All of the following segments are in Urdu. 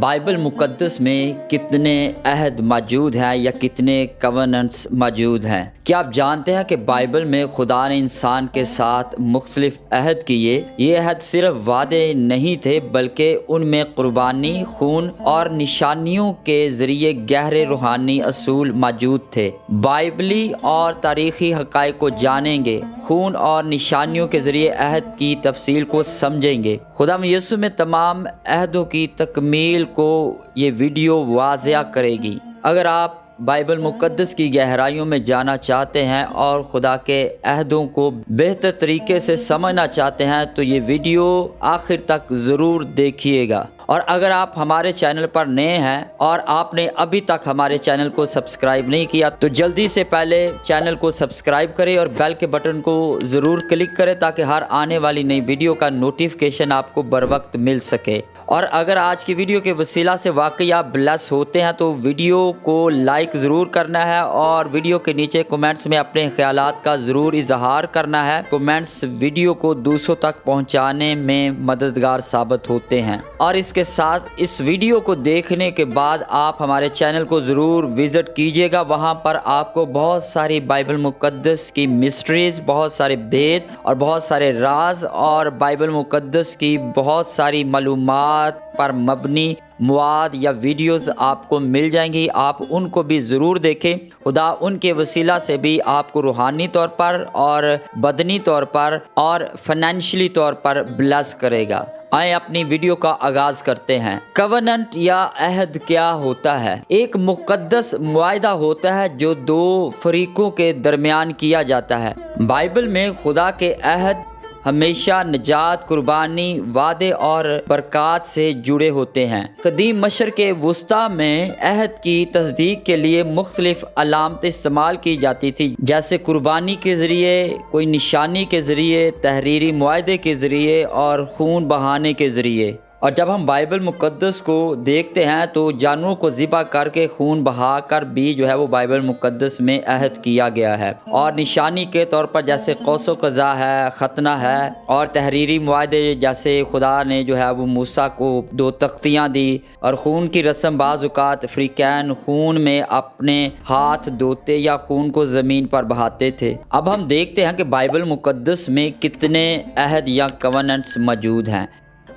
بائبل مقدس میں کتنے عہد موجود ہیں یا کتنے کوننٹس موجود ہیں؟ کیا آپ جانتے ہیں کہ بائبل میں خدا نے انسان کے ساتھ مختلف عہد کیے؟ یہ عہد صرف وعدے نہیں تھے، بلکہ ان میں قربانی، خون اور نشانیوں کے ذریعے گہرے روحانی اصول موجود تھے۔ بائبلی اور تاریخی حقائق کو جانیں گے، خون اور نشانیوں کے ذریعے عہد کی تفصیل کو سمجھیں گے۔ خدا یسو میں تمام عہدوں کی تکمیل کو یہ ویڈیو واضح کرے گی۔ اگر آپ بائبل مقدس کی گہرائیوں میں جانا چاہتے ہیں اور خدا کے عہدوں کو بہتر طریقے سے سمجھنا چاہتے ہیں تو یہ ویڈیو آخر تک ضرور دیکھیے گا۔ اور اگر آپ ہمارے چینل پر نئے ہیں اور آپ نے ابھی تک ہمارے چینل کو سبسکرائب نہیں کیا تو جلدی سے پہلے چینل کو سبسکرائب کریں اور بیل کے بٹن کو ضرور کلک کریں تاکہ ہر آنے والی نئی ویڈیو کا نوٹیفکیشن آپ کو بر وقت مل سکے۔ اور اگر آج کی ویڈیو کے وسیلہ سے واقعی آپ بلیس ہوتے ہیں تو ویڈیو کو لائک ضرور کرنا ہے اور ویڈیو کے نیچے کومنٹس میں اپنے خیالات کا ضرور اظہار کرنا ہے۔ کومنٹس ویڈیو کو دوسروں تک پہنچانے میں مددگار ثابت ہوتے ہیں۔ اور اس کے ساتھ اس ویڈیو کو دیکھنے کے بعد آپ ہمارے چینل کو ضرور وزٹ کیجیے گا۔ وہاں پر آپ کو بہت ساری بائبل مقدس کی مسٹریز بہت سارے بید اور بہت سارے راز اور بائبل مقدس کی بہت ساری معلومات پر مبنی مواد یا ویڈیوز آپ کو مل جائیں گی۔ آپ ان کو بھی ضرور دیکھیں۔ خدا ان کے وسیلہ سے بھی آپ کو روحانی طور پر اور بدنی طور پر اور فنینشلی طور پر بلس کرے گا۔ آئیں اپنی ویڈیو کا آغاز کرتے ہیں۔ کوننٹ یا عہد کیا ہوتا ہے؟ ایک مقدس معاہدہ ہوتا ہے جو دو فریقوں کے درمیان کیا جاتا ہے۔ بائبل میں خدا کے عہد ہمیشہ نجات، قربانی، وعدے اور برکات سے جڑے ہوتے ہیں۔ قدیم مشرق وسطی میں عہد کی تصدیق کے لیے مختلف علامت استعمال کی جاتی تھی جیسے قربانی کے ذریعے، کوئی نشانی کے ذریعے، تحریری معاہدے کے ذریعے اور خون بہانے کے ذریعے۔ اور جب ہم بائبل مقدس کو دیکھتے ہیں تو جانوروں کو ذبح کر کے خون بہا کر بھی جو ہے وہ بائبل مقدس میں عہد کیا گیا ہے۔ اور نشانی کے طور پر جیسے قوس و قضا ہے، ختنہ ہے، اور تحریری معاہدے جیسے خدا نے جو ہے وہ موسا کو دو تختیاں دی اور خون کی رسم بعض اوقات فریقین خون میں اپنے ہاتھ دھوتے یا خون کو زمین پر بہاتے تھے۔ اب ہم دیکھتے ہیں کہ بائبل مقدس میں کتنے عہد یا کوننٹس موجود ہیں۔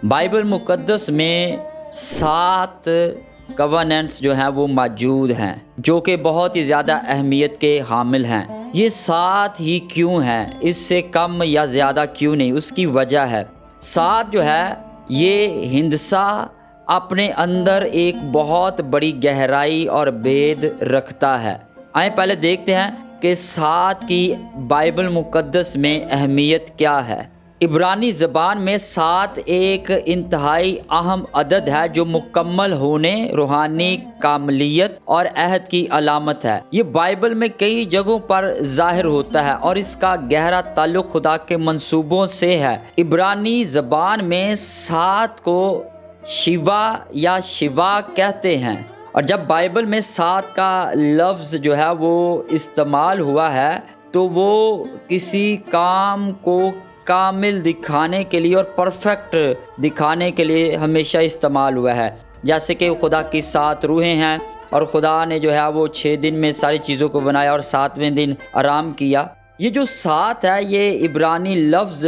بائبل مقدس میں سات کوننٹس جو ہیں وہ موجود ہیں، جو کہ بہت ہی زیادہ اہمیت کے حامل ہیں۔ یہ سات ہی کیوں ہیں؟ اس سے کم یا زیادہ کیوں نہیں؟ اس کی وجہ ہے۔ سات جو ہے، یہ ہندسا اپنے اندر ایک بہت بڑی گہرائی اور بید رکھتا ہے۔ آئیں پہلے دیکھتے ہیں کہ سات کی بائبل مقدس میں اہمیت کیا ہے۔ عبرانی زبان میں سات ایک انتہائی اہم عدد ہے جو مکمل ہونے، روحانی کاملیت اور عہد کی علامت ہے۔ یہ بائبل میں کئی جگہوں پر ظاہر ہوتا ہے اور اس کا گہرا تعلق خدا کے منصوبوں سے ہے۔ عبرانی زبان میں سات کو شیوا یا شیوا کہتے ہیں۔ اور جب بائبل میں سات کا لفظ جو ہے وہ استعمال ہوا ہے، تو وہ کسی کام کو کامل دکھانے کے لیے اور پرفیکٹ دکھانے کے لیے ہمیشہ استعمال ہوا ہے۔ جیسے کہ خدا کی سات روحیں ہیں اور خدا نے جو ہے وہ چھ دن میں ساری چیزوں کو بنایا اور ساتویں دن آرام کیا۔ یہ جو سات ہے، یہ عبرانی لفظ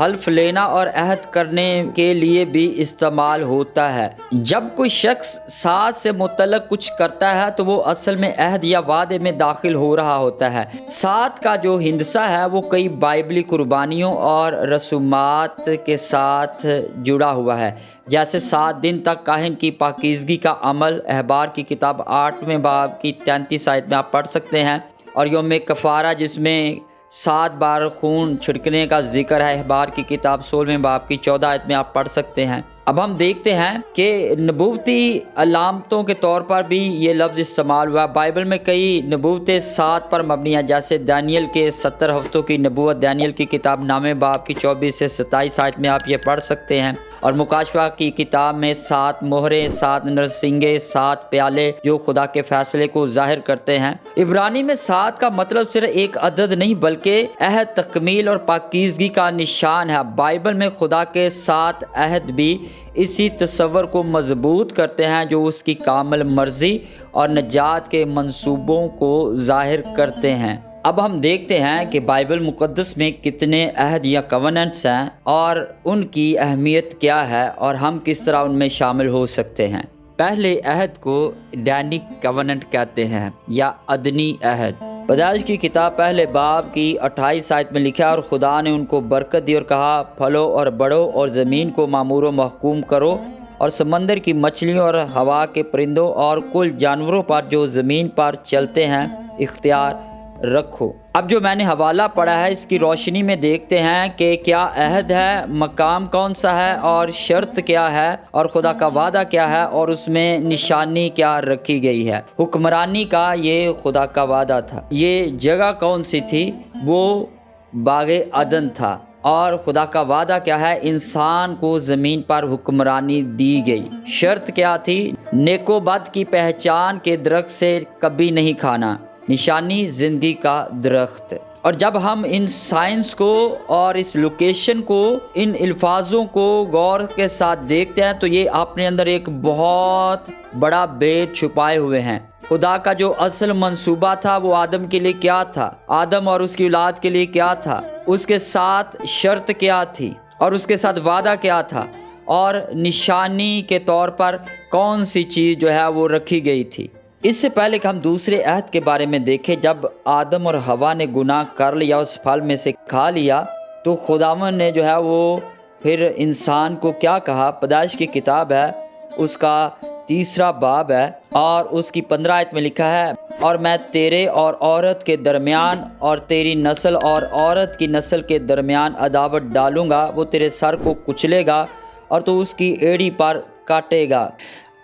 حلف لینا اور عہد کرنے کے لیے بھی استعمال ہوتا ہے۔ جب کوئی شخص ساتھ سے متعلق کچھ کرتا ہے تو وہ اصل میں عہد یا وعدے میں داخل ہو رہا ہوتا ہے۔ ساتھ کا جو ہندسہ ہے وہ کئی بائبلی قربانیوں اور رسومات کے ساتھ جڑا ہوا ہے۔ جیسے سات دن تک کاہن کی پاکیزگی کا عمل، احبار کی کتاب آٹھویں باب کی تینتیس آیت میں آپ پڑھ سکتے ہیں۔ اور یوم کفارہ جس میں سات بار خون چھڑکنے کا ذکر ہے۔ احبار کی کتاب سولہویں باپ کی چودہ آیت میں آپ پڑھ سکتے ہیں۔ اب ہم دیکھتے ہیں کہ نبوتی علامتوں کے طور پر بھی یہ لفظ استعمال ہوا۔ بائبل میں کئی نبوت سات پر مبنی ہیں۔ جیسے دانیل کے ستر ہفتوں کی نبوت، دانیل کی کتاب نام باپ کی چوبیس سے ستائیس آیت میں آپ یہ پڑھ سکتے ہیں۔ اور مکاشفہ کی کتاب میں سات مہرے، سات نرسنگے، سات پیالے جو خدا کے فیصلے کو ظاہر کرتے ہیں۔ عبرانی میں سات کا مطلب صرف ایک عدد نہیں، بلکہ بلکہ عہد، تکمیل اور پاکیزگی کا نشان ہے۔ بائبل میں خدا کے ساتھ عہد بھی اسی تصور کو مضبوط کرتے ہیں جو اس کی کامل مرضی اور نجات کے منصوبوں کو ظاہر کرتے ہیں۔ اب ہم دیکھتے ہیں کہ بائبل مقدس میں کتنے عہد یا کوننٹس ہیں اور ان کی اہمیت کیا ہے اور ہم کس طرح ان میں شامل ہو سکتے ہیں۔ پہلے عہد کو ڈینک کوننٹ کہتے ہیں یا ادنی عہد۔ پیدائش کی کتاب پہلے باب کی اٹھائیس سائٹ میں لکھا اور خدا نے ان کو برکت دی اور کہا، پھلو اور بڑھو اور زمین کو معمور و محکوم کرو اور سمندر کی مچھلیوں اور ہوا کے پرندوں اور کل جانوروں پر جو زمین پر چلتے ہیں، اختیار رکھو۔ اب جو میں نے حوالہ پڑھا ہے، اس کی روشنی میں دیکھتے ہیں کہ کیا عہد ہے، مقام کون سا ہے اور شرط کیا ہے اور خدا کا وعدہ کیا ہے اور اس میں نشانی کیا رکھی گئی ہے۔ حکمرانی کا یہ خدا کا وعدہ تھا۔ یہ جگہ کون سی تھی؟ وہ باغ عدن تھا۔ اور خدا کا وعدہ کیا ہے؟ انسان کو زمین پر حکمرانی دی گئی۔ شرط کیا تھی؟ نیکو بد کی پہچان کے درخت سے کبھی نہیں کھانا۔ نشانی زندگی کا درخت۔ اور جب ہم ان سائنس کو اور اس لوکیشن کو، ان الفاظوں کو غور کے ساتھ دیکھتے ہیں، تو یہ اپنے اندر ایک بہت بڑا بید چھپائے ہوئے ہیں۔ خدا کا جو اصل منصوبہ تھا، وہ آدم کے لیے کیا تھا؟ آدم اور اس کی اولاد کے لیے کیا تھا؟ اس کے ساتھ شرط کیا تھی؟ اور اس کے ساتھ وعدہ کیا تھا؟ اور نشانی کے طور پر کون سی چیز جو ہے، وہ رکھی گئی تھی؟ اس سے پہلے کہ ہم دوسرے عہد کے بارے میں دیکھیں، جب آدم اور ہوا نے گناہ کر لیا، اس پھل میں سے کھا لیا، تو خداون نے جو ہے وہ پھر انسان کو کیا کہا؟ پیدائش کی کتاب ہے، اس کا تیسرا باب ہے، اور اس کی پندرہ آیت میں لکھا ہے، اور میں تیرے اور عورت کے درمیان، اور تیری نسل اور عورت کی نسل کے درمیان عداوت ڈالوں گا، وہ تیرے سر کو کچلے گا، اور تو اس کی ایڑی پر کاٹے گا۔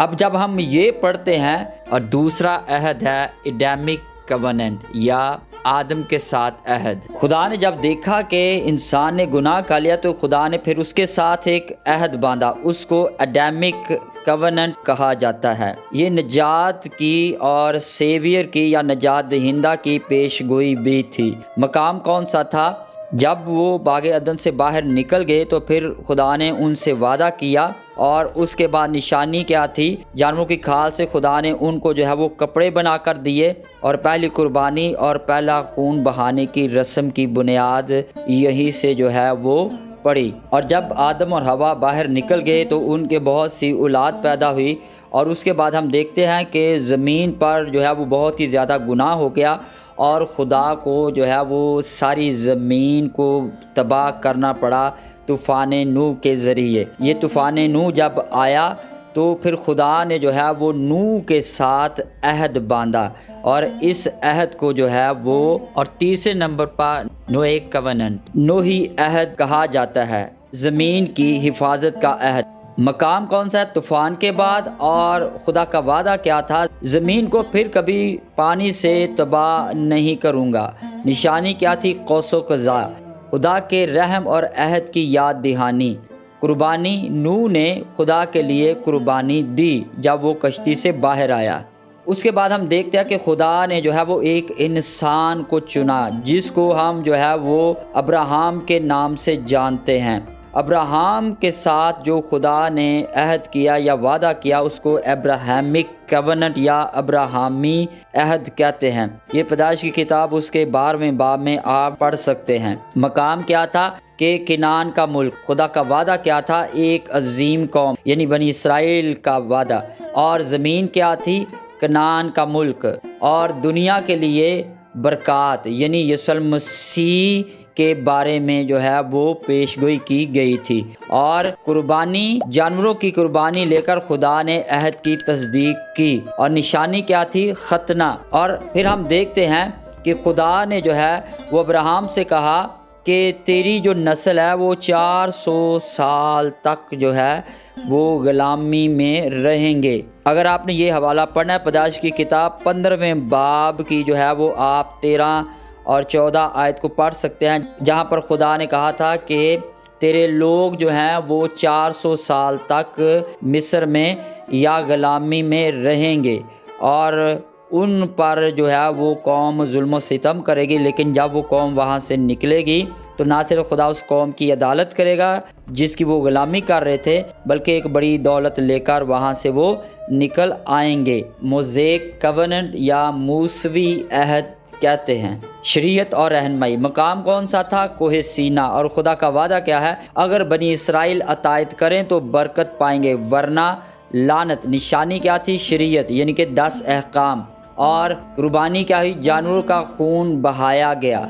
اب جب ہم یہ پڑھتے ہیں اور دوسرا عہد ہے ایڈیمک کوننٹ یا آدم کے ساتھ عہد۔ خدا نے جب دیکھا کہ انسان نے گناہ کر لیا تو خدا نے پھر اس کے ساتھ ایک عہد باندھا، اس کو اڈیمک کوننٹ کہا جاتا ہے۔ یہ نجات کی اور سیویئر کی یا نجات دہندہ کی پیش گوئی بھی تھی۔ مقام کون سا تھا؟ جب وہ باغ عدن سے باہر نکل گئے تو پھر خدا نے ان سے وعدہ کیا اور اس کے بعد نشانی کیا تھی؟ جانوروں کی کھال سے خدا نے ان کو جو ہے وہ کپڑے بنا کر دیے اور پہلی قربانی اور پہلا خون بہانے کی رسم کی بنیاد یہی سے جو ہے وہ پڑی۔ اور جب آدم اور ہوا باہر نکل گئے تو ان کے بہت سی اولاد پیدا ہوئی اور اس کے بعد ہم دیکھتے ہیں کہ زمین پر جو ہے وہ بہت ہی زیادہ گناہ ہو گیا اور خدا کو جو ہے وہ ساری زمین کو تباہ کرنا پڑا۔ طوفان نو کے ذریعے۔ یہ طوفان نو جب آیا تو پھر خدا نے جو ہے وہ نو کے ساتھ عہد باندھا اور اس عہد کو جو ہے وہ اور تیسرے نمبر پر نو کوننٹ نو ہی عہد کہا جاتا ہے، زمین کی حفاظت کا عہد۔ مقام کون سا ہے؟ طوفان کے بعد۔ اور خدا کا وعدہ کیا تھا؟ زمین کو پھر کبھی پانی سے تباہ نہیں کروں گا۔ نشانی کیا تھی؟ قوس و قضا خدا کے رحم اور عہد کی یاد دہانی۔ قربانی نو نے خدا کے لیے قربانی دی جب وہ کشتی سے باہر آیا۔ اس کے بعد ہم دیکھتے ہیں کہ خدا نے جو ہے وہ ایک انسان کو چنا، جس کو ہم جو ہے وہ ابراہم کے نام سے جانتے ہیں۔ ابراہم کے ساتھ جو خدا نے عہد کیا یا وعدہ کیا، اس کو ابراہمک کوننٹ یا ابراہمی عہد کہتے ہیں۔ یہ پیدائش کی کتاب اس کے بارہویں باب میں آپ پڑھ سکتے ہیں۔ مقام کیا تھا؟ کہ کنان کا ملک، خدا کا وعدہ کیا تھا؟ ایک عظیم قوم یعنی بنی اسرائیل کا وعدہ۔ اور زمین کیا تھی؟ کنان کا ملک۔ اور دنیا کے لیے برکات یعنی یسل مسیح کے بارے میں جو ہے وہ پیش گوئی کی گئی تھی۔ اور قربانی، جانوروں کی قربانی لے کر خدا نے عہد کی تصدیق کی۔ اور نشانی کیا تھی؟ ختنہ۔ اور پھر ہم دیکھتے ہیں کہ خدا نے جو ہے وہ ابراہم سے کہا کہ تیری جو نسل ہے وہ چار سو سال تک جو ہے وہ غلامی میں رہیں گے۔ اگر آپ نے یہ حوالہ پڑھنا ہے، پداش کی کتاب پندرہویں باب کی جو ہے وہ آپ تیرہ اور چودہ آیت کو پڑھ سکتے ہیں، جہاں پر خدا نے کہا تھا کہ تیرے لوگ جو ہیں وہ چار سو سال تک مصر میں یا غلامی میں رہیں گے۔ اور ان پر جو ہے وہ قوم ظلم و ستم کرے گی، لیکن جب وہ قوم وہاں سے نکلے گی، تو نہ صرف خدا اس قوم کی عدالت کرے گا جس کی وہ غلامی کر رہے تھے، بلکہ ایک بڑی دولت لے کر وہاں سے وہ نکل آئیں گے۔ موزیک، کوننٹ یا موسوی عہد کہتے ہیں۔ شریعت اور رہنمائی، مقام کون سا تھا؟ کوہ سینا۔ اور خدا کا وعدہ کیا ہے؟ اگر بنی اسرائیل عطائت کریں تو برکت پائیں گے، ورنہ لانت نشانی کیا تھی؟ شریعت یعنی کہ دس احکام۔ اور قربانی کیا ہوئی جانوروں کا خون بہایا گیا۔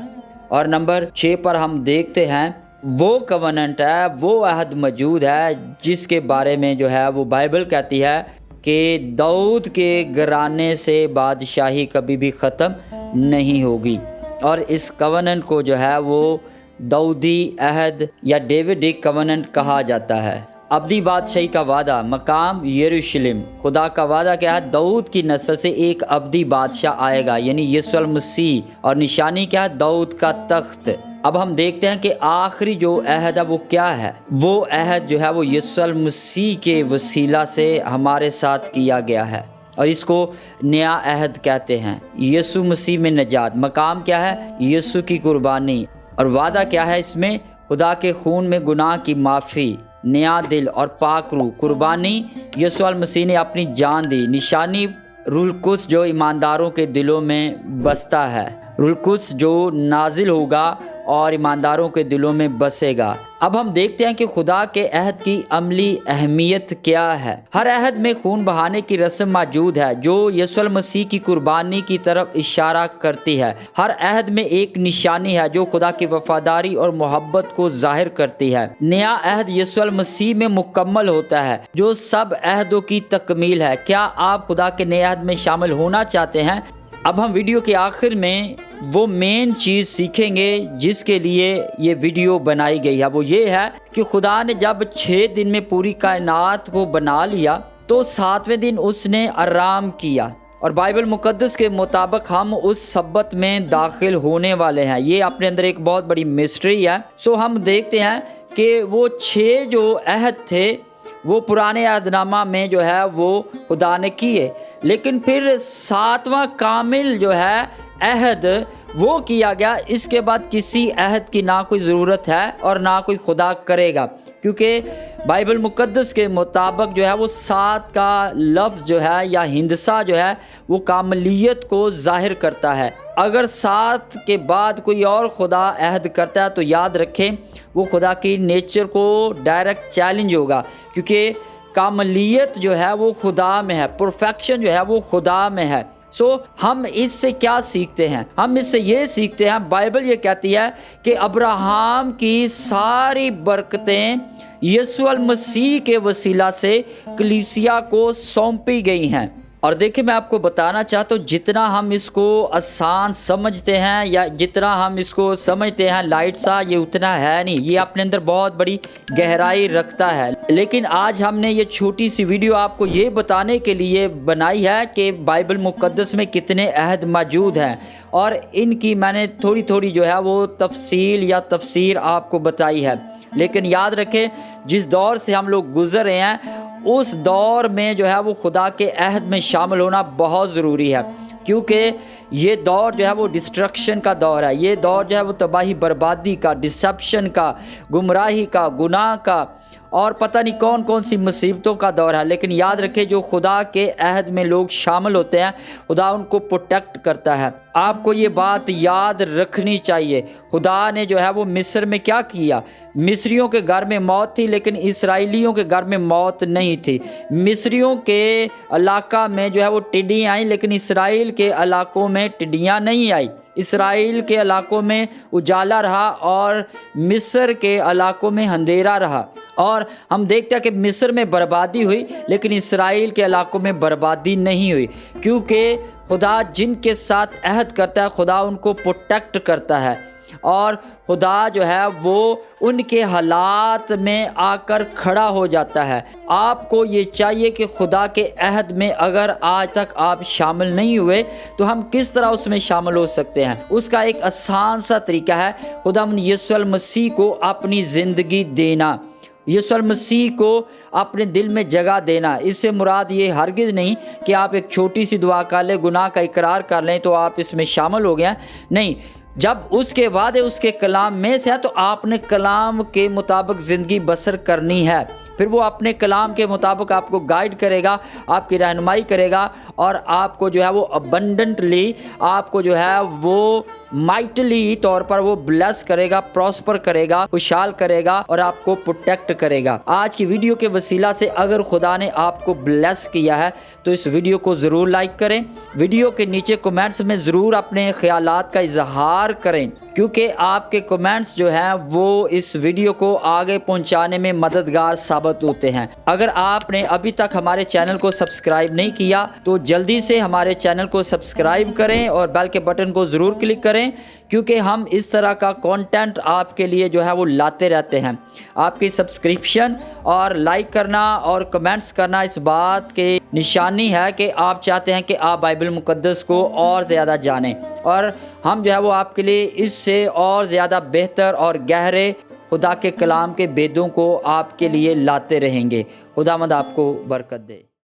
اور نمبر چھ پر ہم دیکھتے ہیں، وہ کوننٹ ہے، وہ عہد موجود ہے، جس کے بارے میں جو ہے وہ بائبل کہتی ہے کہ دعود کے گرانے سے بادشاہی کبھی بھی ختم نہیں ہوگی۔ اور اس کوننٹ کو جو ہے وہ دعودی عہد یا ڈیوڈک کوننٹ کہا جاتا ہے۔ ابدی بادشاہی کا وعدہ، مقام یروشلم۔ خدا کا وعدہ کیا ہے؟ دعود کی نسل سے ایک ابدی بادشاہ آئے گا یعنی یسو المسیح۔ اور نشانی کیا ہے؟ دعود کا تخت۔ اب ہم دیکھتے ہیں کہ آخری جو عہد ہے وہ کیا ہے؟ وہ عہد جو ہے وہ یسو المسیح کے وسیلہ سے ہمارے ساتھ کیا گیا ہے۔ اور اس کو نیا عہد کہتے ہیں۔ یسو مسیح میں نجات۔ مقام کیا ہے؟ یسو کی قربانی۔ اور وعدہ کیا ہے اس میں؟ خدا کے خون میں گناہ کی معافی۔ نیا دل اور پاک روح، قربانی یسو المسیح نے اپنی جان دی۔ نشانی رلقس جو ایمانداروں کے دلوں میں بستا ہے۔ رلقس جو نازل ہوگا اور ایمانداروں کے دلوں میں بسے گا۔ اب ہم دیکھتے ہیں کہ خدا کے عہد کی عملی اہمیت کیا ہے۔ ہر عہد میں خون بہانے کی رسم موجود ہے، جو یسو المسیح کی قربانی کی طرف اشارہ کرتی ہے۔ ہر عہد میں ایک نشانی ہے، جو خدا کی وفاداری اور محبت کو ظاہر کرتی ہے۔ نیا عہد یسو المسیح میں مکمل ہوتا ہے، جو سب عہدوں کی تکمیل ہے۔ کیا آپ خدا کے نئے عہد میں شامل ہونا چاہتے ہیں؟ اب ہم ویڈیو کے آخر میں وہ مین چیز سیکھیں گے جس کے لیے یہ ویڈیو بنائی گئی ہے۔ وہ یہ ہے کہ خدا نے جب چھ دن میں پوری کائنات کو بنا لیا تو ساتویں دن اس نے آرام کیا۔ اور بائبل مقدس کے مطابق ہم اس سبت میں داخل ہونے والے ہیں۔ یہ اپنے اندر ایک بہت بڑی مسٹری ہے۔ سو ہم دیکھتے ہیں کہ وہ چھ جو عہد تھے وہ پرانے عہد نامہ میں جو ہے وہ خدا نے کیے۔ لیکن پھر ساتواں کامل جو ہے عہد، وہ کیا گیا، اس کے بعد کسی عہد کی نہ کوئی ضرورت ہے اور نہ کوئی خدا کرے گا۔ کیونکہ بائبل مقدس کے مطابق جو ہے، وہ سات کا لفظ جو ہے یا ہندسہ جو ہے، وہ کاملیت کو ظاہر کرتا ہے۔ اگر سات کے بعد کوئی اور خدا عہد کرتا ہے تو یاد رکھیں، وہ خدا کی نیچر کو ڈائریکٹ چیلنج ہوگا۔ کیونکہ کاملیت جو ہے، وہ خدا میں ہے، پرفیکشن جو ہے، وہ خدا میں ہے۔ سو ہم اس سے کیا سیکھتے ہیں؟ ہم اس سے یہ سیکھتے ہیں، بائبل یہ کہتی ہے کہ ابراہم کی ساری برکتیں یسو المسیح کے وسیلہ سے کلیسیا کو سونپی گئی ہیں۔ اور دیکھیں میں آپ کو بتانا چاہتا ہوں، جتنا ہم اس کو آسان سمجھتے ہیں یا جتنا ہم اس کو سمجھتے ہیں، لائٹ سا یہ اتنا ہے نہیں، یہ اپنے اندر بہت بڑی گہرائی رکھتا ہے۔ لیکن آج ہم نے یہ چھوٹی سی ویڈیو آپ کو یہ بتانے کے لیے بنائی ہے کہ بائبل مقدس میں کتنے عہد موجود ہیں۔ اور ان کی میں نے تھوڑی تھوڑی جو ہے وہ تفصیل یا تفسیر آپ کو بتائی ہے۔ لیکن یاد رکھیں، جس دور سے ہم لوگ گزر رہے ہیں اس دور میں جو ہے وہ خدا کے عہد میں شامل ہونا بہت ضروری ہے۔ کیونکہ یہ دور جو ہے وہ ڈسٹرکشن کا دور ہے۔ یہ دور جو ہے وہ تباہی، بربادی کا ڈسپشن کا، گمراہی کا، گناہ کا اور پتہ نہیں کون کون سی مصیبتوں کا دور ہے۔ لیکن یاد رکھے جو خدا کے عہد میں لوگ شامل ہوتے ہیں، خدا ان کو پروٹیکٹ کرتا ہے۔ آپ کو یہ بات یاد رکھنی چاہیے۔ خدا نے جو ہے وہ مصر میں کیا کیا؟ مصریوں کے گھر میں موت تھی، لیکن اسرائیلیوں کے گھر میں موت نہیں تھی۔ مصریوں کے علاقہ میں جو ہے وہ ٹڈیاں آئیں، لیکن اسرائیل کے علاقوں میں ٹڈیاں نہیں آئی اسرائیل کے علاقوں میں اجالا رہا اور مصر کے علاقوں میں اندھیرا رہا۔ اور ہم دیکھتے ہیں کہ مصر میں بربادی ہوئی، لیکن اسرائیل کے علاقوں میں بربادی نہیں ہوئی۔ کیونکہ خدا جن کے ساتھ عہد کرتا ہے، خدا ان کو پروٹیکٹ کرتا ہے۔ اور خدا جو ہے وہ ان کے حالات میں آ کر کھڑا ہو جاتا ہے۔ آپ کو یہ چاہیے کہ خدا کے عہد میں اگر آج تک آپ شامل نہیں ہوئے، تو ہم کس طرح اس میں شامل ہو سکتے ہیں؟ اس کا ایک آسان سا طریقہ ہے، خدا من یسو المسیح کو اپنی زندگی دینا۔ یسوع المسیح کو اپنے دل میں جگہ دینا۔ اس سے مراد یہ ہرگز نہیں کہ آپ ایک چھوٹی سی دعا کر لیں، گناہ کا اقرار کر لیں تو آپ اس میں شامل ہو گیا نہیں جب اس کے وعدے، اس کے کلام میں سے ہے تو آپ نے کلام کے مطابق زندگی بسر کرنی ہے۔ پھر وہ اپنے کلام کے مطابق آپ کو گائیڈ کرے گا، آپ کی رہنمائی کرے گا اور آپ کو جو ہے وہ ابنڈنٹلی آپ کو جو ہے وہ مائٹلی طور پر وہ بلیس کرے گا پراسپر کرے گا، خوشحال کرے گا اور آپ کو پروٹیکٹ کرے گا۔ آج کی ویڈیو کے وسیلہ سے اگر خدا نے آپ کو بلیس کیا ہے تو اس ویڈیو کو ضرور لائک کریں۔ ویڈیو کے نیچے کومنٹس میں ضرور اپنے خیالات کا اظہار کریں۔ کیونکہ آپ کے کومنٹس جو ہیں وہ اس ویڈیو کو آگے پہنچانے میں مددگار ثابت ہوتے ہیں۔ اگر آپ نے ابھی تک ہمارے چینل کو سبسکرائب نہیں کیا، تو جلدی سے ہمارے چینل کو سبسکرائب کریں اور بیل کے بٹن کو ضرور کلک کریں، کیونکہ ہم اس طرح کا کانٹینٹ آپ کے لیے جو ہے وہ لاتے رہتے ہیں۔ آپ کی سبسکرپشن اور لائک کرنا اور کمنٹس کرنا اس بات کے نشانی ہے کہ آپ چاہتے ہیں کہ آپ بائبل مقدس کو اور زیادہ جانیں۔ اور ہم جو ہے وہ آپ کے لیے اس سے اور زیادہ بہتر اور گہرے خدا کے کلام کے بیدوں کو آپ کے لیے لاتے رہیں گے۔ خدا مد آپ کو برکت دے۔